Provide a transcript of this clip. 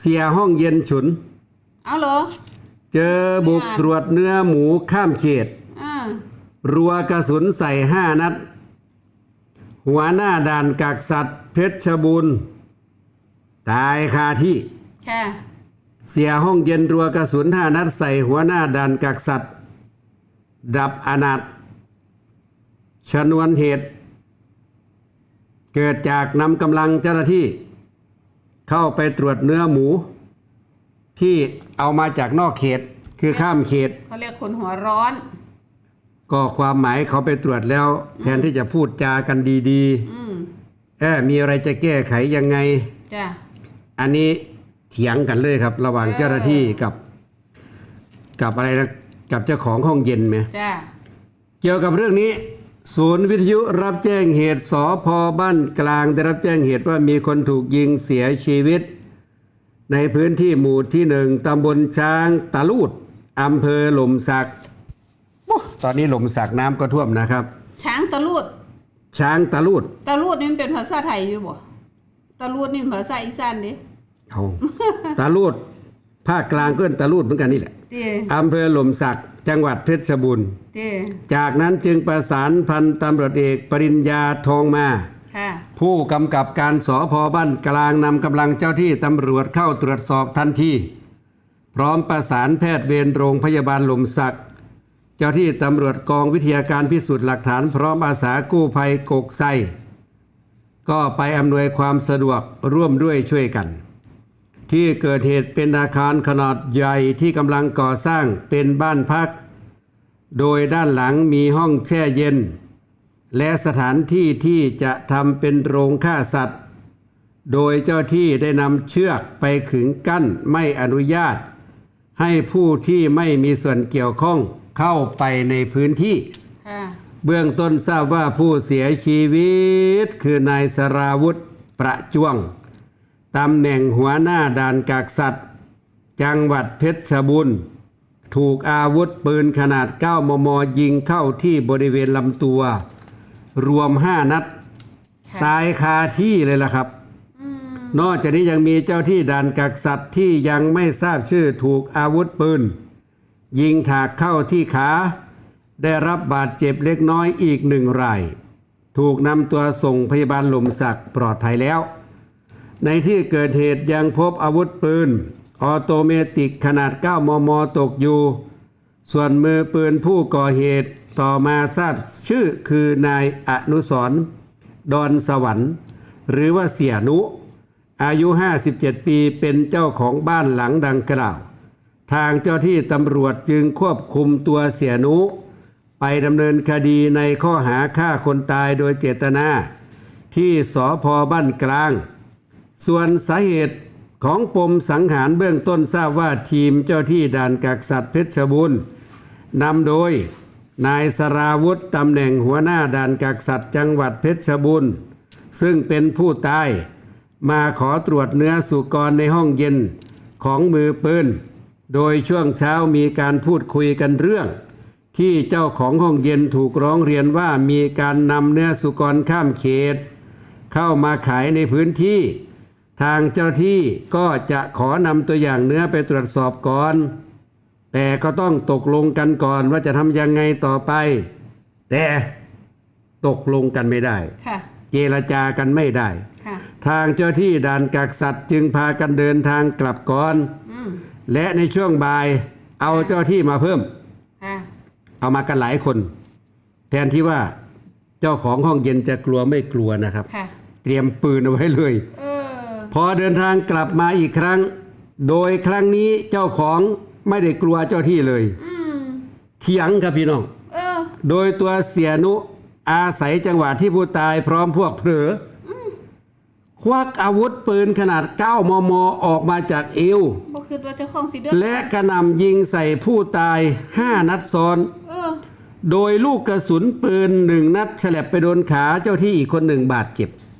เสียห้องเย็นฉุน เอาเหรอ เจอบุกตรวจเนื้อหมูข้ามเขตอ่ารัวกระสุนใส่ห้านัด หัวหน้าด่านกักสัตว์ เพชรบูรณ์ตายคาที่ค่ะเสียห้องเย็นรัวกระสุนห้านัดใส่หัวหน้าด่านกักสัตว์ ดับอนาถชนวนเหตุ เกิดจากนำกำลังเจ้าหน้าที่ เข้าไปตรวจเนื้อหมู ที่เอามาจากนอกเขตคือข้ามเขต เขาเรียกคนหัวร้อน ก็ความหมายเขาไปตรวจแล้ว แทนที่จะพูดจากันดีอืมๆเออมีอะไรจะแก้ไขยังไง จ้ะ อันนี้เถียงกันเลยครับ ระหว่างเออเจ้าหน้าที่กับ กับอะไรนะกับเจ้าของห้องเย็นไหม จ้ะ เกี่ยวกับเรื่องนี้ ศูนย์วิทยุรับแจ้งเหตุสพบ้านกลางได้รับแจ้งเหตุว่ามีคนถูกยิงเสียชีวิต ในพื้นที่หมู่ที่หนึ่งตำบลช้างตะลูดอำเภอหล่มสักโอ้ตอนนี้หล่มสักน้ำก็ท่วมนะครับ ช้างตะลูด ช้างตะลูด ตะลูดนี่มันเป็นภาษาไทยอยู่บ่ ตะลูดนี่มันภาษาอีสานดิเอาตะลูด ภาคกลางก็ตะลูดเหมือนกันนี่แหละเต้อำเภอหล่มสักจังหวัดเพชรบูรณ์เต้จากนั้นจึงประสานพันตำรวจเอกปริญญาทองมาค่ะผู้กำกับการสอพอบ้านกลางนำกำลังเจ้าที่ตำรวจเข้าตรวจสอบทันทีพร้อมประสานแพทย์เวรโรงพยาบาลหล่มสัก เจ้าที่ตำรวจกองวิทยาการพิสูจน์หลักฐาน พร้อมอาสากู้ภัยกกไซก็ไปอำนวยความสะดวกร่วมด้วยช่วยกัน ที่เกิดเหตุเป็นอาคารขนาดใหญ่ที่กำลังก่อสร้างเป็นบ้านพัก โดยด้านหลังมีห้องแช่เย็น และสถานที่ที่จะทำเป็นโรงฆ่าสัตว์ โดยเจ้าที่ได้นำเชือกไปขึงกั้นไม่อนุญาต ให้ผู้ที่ไม่มีส่วนเกี่ยวข้องเข้าไปในพื้นที่ค่ะเบื้องต้นทราบว่าผู้เสียชีวิตคือนายสราวุธประจวง ตำแหน่งหัวหน้าด่านกากสัตว์ จังหวัดเพชรบูรณ์ถูกอาวุธปืนขนาด 9 มม ยิงเข้าที่บริเวณลำตัว รวม 5 นัดค่ะตายคาที่เลยล่ะครับ นอกจากนี้ยังมีเจ้าที่ด่านกักสัตว์ที่ยังไม่ทราบชื่อถูกอาวุธปืน ยิงถากเข้าที่ขา ได้รับบาดเจ็บเล็กน้อยอีกหนึ่งราย ถูกนำตัวส่งพยาบาลหล่มสักปลอดภัยแล้ว ในที่เกิดเหตุยังพบอาวุธปืน ออโตเมติกขนาด 9 มม ตกอยู่ ส่วนมือปืนผู้ก่อเหตุต่อมาทราบชื่อคือนายอนุสร์ดอนสวรรค์ หรือว่าเสียนุ อายุ 57 ปีเป็นเจ้าของบ้านหลังดังกล่าว ทางเจ้าที่ตำรวจจึงควบคุมตัวเสียนุ ไปดำเนินคดีในข้อหาฆ่าคนตายโดยเจตนา ที่สพบ้านกลาง ส่วนสาเหตุของปมสังหารเบื้องต้นทราบว่าทีมเจ้าที่ด่านกักสัตว์เพชรบูรณ์นำโดย นายสราวุธตำแหน่งหัวหน้าด่านกักสัตว์จังหวัดเพชรบูรณ์ซึ่งเป็นผู้ตายมาขอตรวจเนื้อสุกรในห้องเย็นของมือปืน โดยช่วงเช้ามีการพูดคุยกันเรื่อง ที่เจ้าของห้องเย็นถูกร้องเรียนว่ามีการนำเนื้อสุกรข้ามเขต เข้ามาขายในพื้นที่ ทางเจ้าที่ก็จะขอนำตัวอย่างเนื้อไปตรวจสอบก่อน แต่ก็ต้องตกลงกันก่อนว่าจะทำยังไงต่อไป แต่ตกลงกันไม่ได้ค่ะเจรจากันไม่ได้ค่ะทางเจ้าที่ด่านกักสัตว์จึงพากันเดินทางกลับก่อนอืมและในช่วงบ่ายเอาเจ้าที่มาเพิ่มค่ะเอามากันหลายคน แทนที่ว่าเจ้าของห้องเย็นจะกลัวไม่กลัวนะครับค่ะเตรียมปืนเอาไว้เลยเออ พอเดินทางกลับมาอีกครั้ง โดยครั้งนี้เจ้าของไม่ได้กลัวเจ้าที่เลยอืมเถียงครับพี่น้องเออโดยตัวเสียนุอาศัยจังหวะที่ผู้ตายพร้อมพวกเผลออควักอาวุธปืนขนาด 9 มม ออกมาจากเอวบ่คิดว่าเจ้าของสิเดือดและกระหน่ำยิงใส่ผู้ตาย 5 นัดซ้อนเออโดยลูกกระสุนปืนหนึ่งนัด ฉลับไปโดนขาเจ้าที่อีกคนหนึ่งบาดเจ็บอ